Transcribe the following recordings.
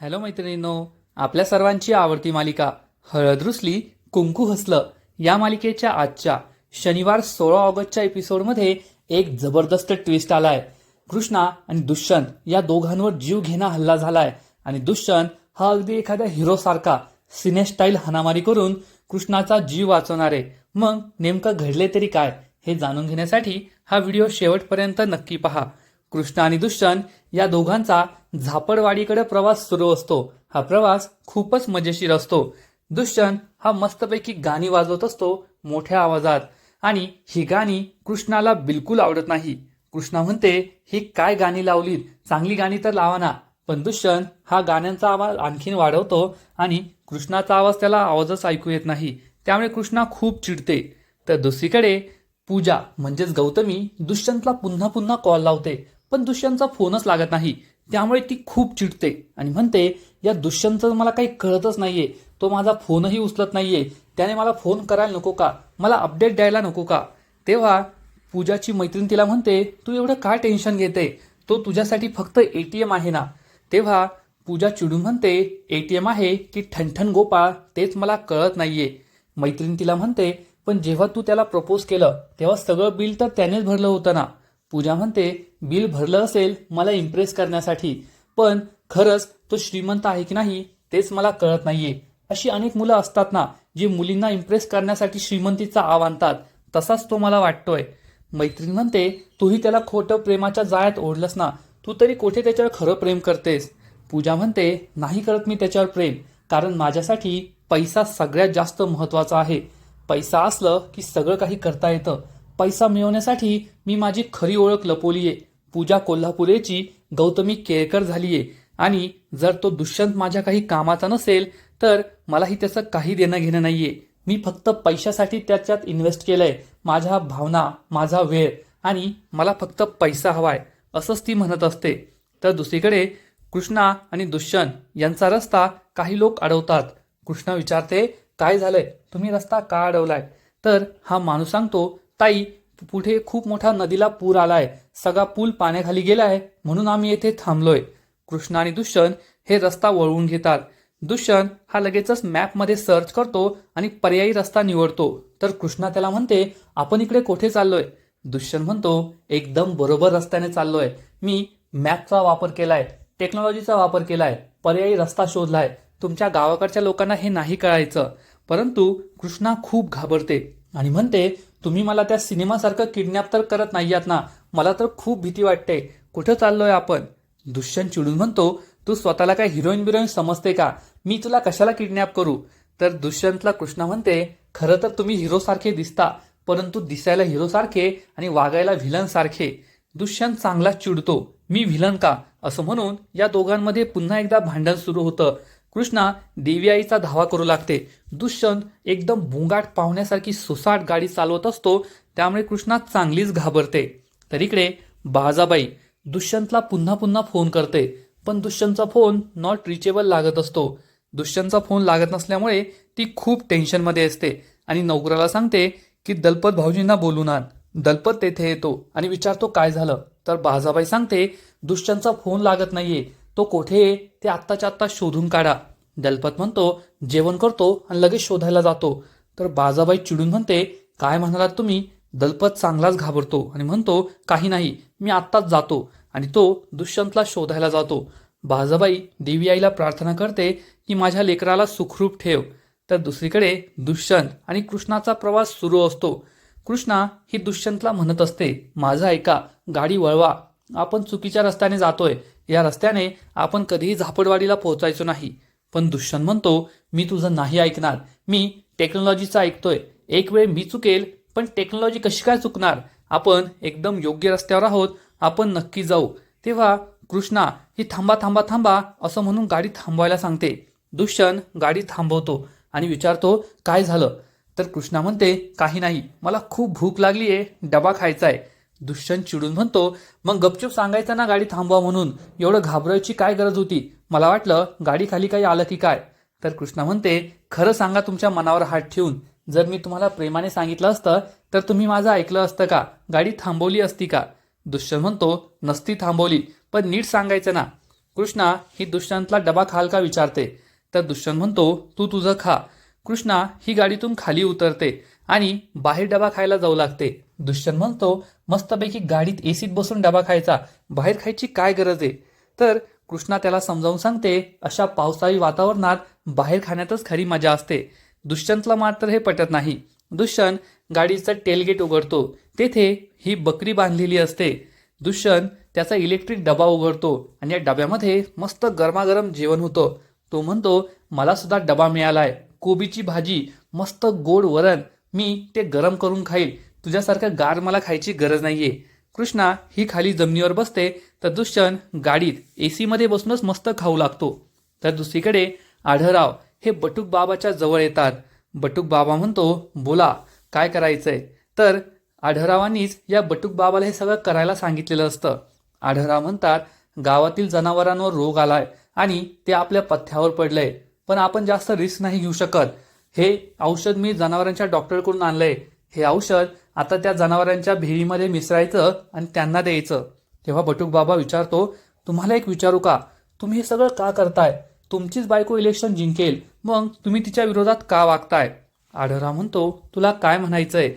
Hello मैत्रिणींनो आपल्या सर्वांची आवडती मालिका हळद रुसली कुंकू हसलं या मालिकेच्या आजच्या शनिवार सोळा ऑगस्टच्या एपिसोडमध्ये एक जबरदस्त ट्विस्ट आलाय. कृष्णा आणि दुष्यंत या दोघांवर जीव घेणा हल्ला झालाय आणि दुष्यंत हा अगदी एखाद्या हिरोसारखा सिनेस्टाईल हनामारी करून कृष्णाचा जीव वाचवणार. आहे मग नेमकं घडले तरी काय हे जाणून घेण्यासाठी हा व्हिडिओ शेवटपर्यंत नक्की पहा. कृष्णा आणि दुष्यंत या दोघांचा झापडवाडीकडे प्रवास सुरू असतो. हा प्रवास खूपच मजेशीर असतो. दुष्यंत हा मस्तपैकी गाणी वाजवत असतो मोठ्या आवाजात. आणि ही गाणी कृष्णाला बिलकुल आवडत नाही. कृष्णा म्हणते ही काय गाणी लावलीत? चांगली गाणी तर लावा ना. पण दुष्यंत हा गाण्यांचा आवाज आणखीन वाढवतो आणि कृष्णाचा आवाज त्याला आवाजच ऐकू येत नाही. त्यामुळे कृष्णा खूप चिडते. तर दुसरीकडे पूजा म्हणजेच गौतमी दुष्यंतला पुन्हा पुन्हा कॉल लावते. पण दुष्यंतचा फोनच लागत नाही. त्यामुळे ती खूप चिडते आणि म्हणते या दुष्यंतचं मला काही कळतच नाहीये. तो माझा फोनही उचलत नाहीये. त्याने मला फोन करायला नको का? मला अपडेट द्यायला नको का? तेव्हा पूजाची मैत्रीण तिला म्हणते तू एवढं काय टेन्शन घेते? तो तुझ्यासाठी फक्त ए टी एम आहे ना? तेव्हा पूजा चिडून म्हणते ए टी एम आहे की ठणठण गोपाळ तेच मला कळत नाहीये. मैत्रीण तिला म्हणते पण जेव्हा तू त्याला प्रपोज केलं तेव्हा सगळं बिल तर त्यानेच भरलं होतं ना. पूजा म्हणते बिल भरलं असेल मला इम्प्रेस करण्यासाठी. पण खरंच तो श्रीमंत आहे की नाही तेच मला कळत नाहीये. अशी अनेक मुलं असतात ना जी मुलींना इम्प्रेस करण्यासाठी श्रीमंतीचा आव आणतात. तसाच तो मला वाटतोय. मैत्रीण म्हणते तूही त्याला खोटं प्रेमाच्या जाळ्यात ओढलंस ना. तू तरी कोठे त्याच्यावर खरं प्रेम करतेस? पूजा म्हणते नाही करत मी त्याच्यावर प्रेम. कारण माझ्यासाठी पैसा सगळ्यात जास्त महत्त्वाचा आहे. पैसा असलं की सगळं काही करता येतं. पैसा मिळवण्यासाठी मी माझी खरी ओळख लपवलीये. पूजा कोल्हापुरेची गौतमी केळकर झालीये. आणि जर तो दुष्यंत माझ्या काही कामाचा नसेल तर मलाही त्याचं काही देणं घेणं नाहीये. मी फक्त पैशासाठी त्याच्यात इन्व्हेस्ट केलंय. माझ्या भावना माझा वेळ आणि मला फक्त पैसा हवाय असंच ती म्हणत असते. तर दुसरीकडे कृष्णा आणि दुष्यंत यांचा रस्ता काही लोक अडवतात. कृष्णा विचारते काय झालंय? तुम्ही रस्ता का अडवलाय? तर हा माणूस सांगतो ताई पुढे खूप मोठा नदीला पूर आलाय. सगळा पूल पाण्याखाली गेला आहे म्हणून आम्ही येथे थांबलोय. कृष्ण आणि दुष्यंत हे रस्ता वळवून घेतात. दुष्यंत हा लगेचच मॅपमध्ये सर्च करतो आणि पर्यायी रस्ता निवडतो. तर कृष्णा त्याला म्हणते आपण इकडे कोठे चाललोय? दुष्यंत म्हणतो एकदम बरोबर रस्त्याने चाललोय. मी मॅपचा वापर केलाय टेक्नॉलॉजीचा वापर केलाय पर्यायी रस्ता शोधलाय. तुमच्या गावाकडच्या लोकांना हे नाही कळायचं. परंतु कृष्णा खूप घाबरते आणि म्हणते तुम्ही मला त्या सिनेमासारखं किडनॅप तर करत नाही आहात ना. मला तर खूप भीती वाटते. कुठं चाललोय आपण? दुष्यंत चिडून म्हणतो तू स्वतःला काय हिरोईन बिरोईन समजते का? मी तुला कशाला किडनॅप करू? तर दुष्यंतला कृष्णा म्हणते खरं तर तुम्ही हिरो सारखे दिसता परंतु दिसायला हिरो सारखे आणि वागायला व्हिलन सारखे दुष्यंत चांगला चिडतो. मी व्हिलन का? असं म्हणून या दोघांमध्ये पुन्हा एकदा भांडण सुरू होतं. कृष्णा देवी आईचा धावा करू लागते. दुष्यंत एकदम भुंगाट पाहुण्यासारखी सुसाट गाडी चालवत असतो त्यामुळे कृष्णा चांगलीच घाबरते. तर इकडे बाजाबाई दुष्यंतला पुन्हा पुन्हा फोन करते. पण दुष्यंतचा फोन नॉट रिचेबल लागत असतो. दुष्यंतचा फोन लागत नसल्यामुळे ती खूप टेन्शनमध्ये असते. आणि नोकराला सांगते की दलपत भाऊजींना बोलून आण. दलपत तेथे येतो आणि विचारतो काय झालं. तर बाजाबाई सांगते दुष्यंतचा फोन लागत नाहीये. तो कोठे आहे ते आत्ताच्या आत्ता शोधून काढा. दलपत म्हणतो जेवण करतो आणि लगेच शोधायला जातो. तर बाजाबाई चिडून म्हणते काय म्हणालात तुम्ही? दलपत चांगलाच घाबरतो. आणि म्हणतो काही नाही मी आत्ताच जातो. आणि तो दुष्यंतला शोधायला जातो. बाजाबाई देवी आईला प्रार्थना करते की माझ्या लेकराला सुखरूप ठेव. तर दुसरीकडे दुष्यंत आणि कृष्णाचा प्रवास सुरू असतो. कृष्णा ही दुष्यंतला म्हणत असते माझं ऐका गाडी वळवा. आपण चुकीच्या रस्त्याने जातोय. या रस्त्याने आपण कधीही झापडवाडीला पोहोचायचो नाही. पण दुष्यंत म्हणतो मी तुझं नाही ऐकणार. मी टेक्नॉलॉजीचं ऐकतोय. एक वेळ मी चुकेल पण टेक्नॉलॉजी कशी काय चुकणार? आपण एकदम योग्य रस्त्यावर आहोत. आपण नक्की जाऊ. तेव्हा कृष्णा ही थांबा थांबा थांबा असं म्हणून गाडी थांबवायला सांगते. दुष्यंत गाडी थांबवतो आणि विचारतो काय झालं? तर कृष्णा म्हणते काही नाही. मला खूप भूक लागली आहे डबा खायचा आहे दुष्यंत चिडून म्हणतो मग गपचूप सांगायचं ना गाडी थांबवा म्हणून? एवढं घाबरायची काय गरज होती? मला वाटलं गाडी खाली काही आलं की काय? तर कृष्णा म्हणते खरं सांगा तुमच्या मनावर हात ठेवून. जर मी तुम्हाला प्रेमाने सांगितलं असतं तर तुम्ही माझं ऐकलं असतं का? गाडी थांबवली असती का? दुष्यंत म्हणतो नसती थांबवली पण नीट सांगायचं ना. कृष्णा ही दुष्यंतला डबा खाल का विचारते? तर दुष्यंत म्हणतो तू तुझं खा. कृष्णा ही गाडीतून खाली उतरते. आणि बाहेर डबा खायला जाऊ लागते. दुष्यंत म्हणतो मस्तपैकी गाडीत एसीत बसून डबा खायचा. बाहेर खायची काय गरज आहे? तर कृष्णा त्याला समजावून सांगते अशा पावसाळी वातावरणात बाहेर खाण्यातच खरी मजा असते. दुष्यंतला मात्र हे पटत नाही. दुष्यंत गाडीचं टेलगेट उघडतो. तेथे ही बकरी बांधलेली असते. दुष्यंत त्याचा इलेक्ट्रिक डबा उघडतो आणि या डब्यामध्ये मस्त गरमागरम जेवण होतं. तो म्हणतो मला सुद्धा डबा मिळालाय. कोबीची भाजी मस्त गोड वरण मी ते गरम करून खाईल. तुझ्यासारखं गार मला खायची गरज नाहीये. कृष्णा ही खाली जमिनीवर बसते तर दुष्यन गाडीत ए सीमध्ये बसूनच मस्त खाऊ लागतो. तर दुसरीकडे आढळराव हे बटूक बाबाच्या जवळ येतात. बटूक बाबा म्हणतो बोला काय करायचंय? तर आढळरावांनीच या बटूक बाबाला हे सगळं करायला सांगितलेलं असतं. आढळराव म्हणतात गावातील जनावरांवर रोग आलाय आणि ते आपल्या पथ्यावर पडलंय. पण आपण जास्त रिस्क नाही घेऊ शकत. हे औषध मी जनावरांच्या डॉक्टरकडून आणलंय. हे औषध आता त्या जनावरांच्या भेळीमध्ये मिसळायचं आणि त्यांना द्यायचं. तेव्हा बटूक बाबा विचारतो तुम्हाला एक विचारू का? तुम्ही हे सगळं का करताय? तुमचीच बायको इलेक्शन जिंकेल. मग तुम्ही तिच्या विरोधात का वागताय? आढळराव म्हणतो तुला काय म्हणायचंय?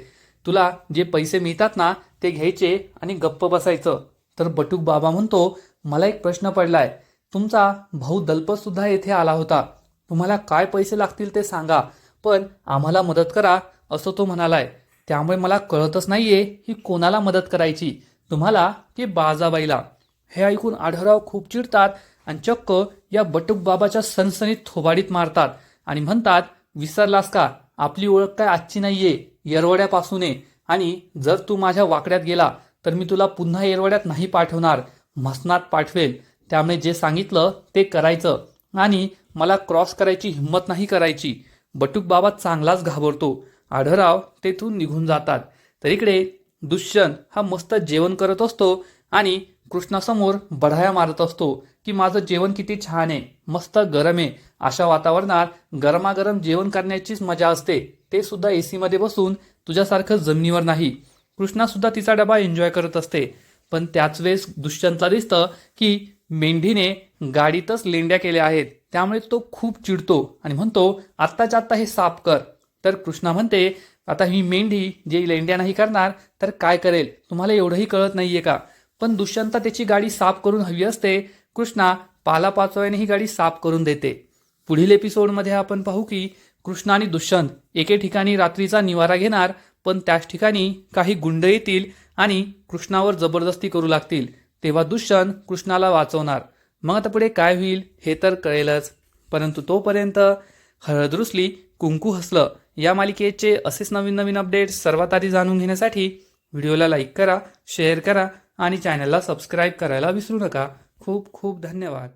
तुला जे पैसे मिळतात ना ते घ्यायचे आणि गप्प बसायचं. तर बटूक बाबा म्हणतो मला एक प्रश्न पडलाय. तुमचा भाऊ दलपत सुद्धा येथे आला होता. तुम्हाला काय पैसे लागतील ते सांगा. पण आम्हाला मदत करा असं तो म्हणालाय. त्यामुळे मला कळतच नाहीये ही कोणाला मदत करायची. तुम्हाला की बाजाबाईला हे ऐकून आढळराव खूप चिडतात आणि चक्क या बटूक बाबाच्या सनसनीत थोबाडीत मारतात आणि म्हणतात विसरलास का? आपली ओळख काय आजची नाहीये येरवड्यापासून आहे. आणि जर तू माझ्या वाकड्यात गेला तर मी तुला पुन्हा येरवड्यात नाही पाठवणार. मसनात पाठवेल. त्यामुळे जे सांगितलं ते करायचं. आणि मला क्रॉस करायची हिंमत नाही करायची. बटूक बाबा चांगलाच घाबरतो. आढराव तेथून निघून जातात. तर इकडे दुष्यंत हा मस्त जेवण करत असतो आणि कृष्णासमोर बढाया मारत असतो की माझं जेवण किती छान आहे मस्त गरम आहे. अशा वातावरणात गरमागरम जेवण करण्याचीच मजा असते. ते सुद्धा ए सीमध्ये बसून तुझ्यासारखं जमिनीवर नाही. कृष्णासुद्धा तिचा डबा एन्जॉय करत असते. पण त्याच वेळेस दुष्यंतला दिसतं की मेंढीने गाडीतच लेंड्या केल्या आहेत. त्यामुळे तो खूप चिडतो आणि म्हणतो आत्ताच्या आत्ता हे साफ कर. तर कृष्णा म्हणते आता ही मेंढी जे लेंड्या नाही करणार तर काय करेल? तुम्हाला एवढंही कळत नाहीये का? पण दुष्यंत त्याची गाडी साफ करून हवी असते. कृष्णा पालापाचोयाने ही गाडी साफ करून देते. पुढील एपिसोडमध्ये आपण पाहू की कृष्णा आणि दुष्यंत एके ठिकाणी रात्रीचा निवारा घेणार पण त्याच ठिकाणी काही गुंड येतील आणि कृष्णावर जबरदस्ती करू लागतील. तेव्हा दुष्यंत कृष्णाला वाचवणार. मग आता पुढे काय होईल हे तर कळेलच. परंतु तोपर्यंत हळदरुसली कुंकू हसलं या मालिकेचे असेच नवीन नवीन अपडेट्स सर्वात आधी जाणून घेण्यासाठी व्हिडिओला लाईक करा शेअर करा आणि चॅनलला सबस्क्राईब करायला विसरू नका. खूप खूप धन्यवाद.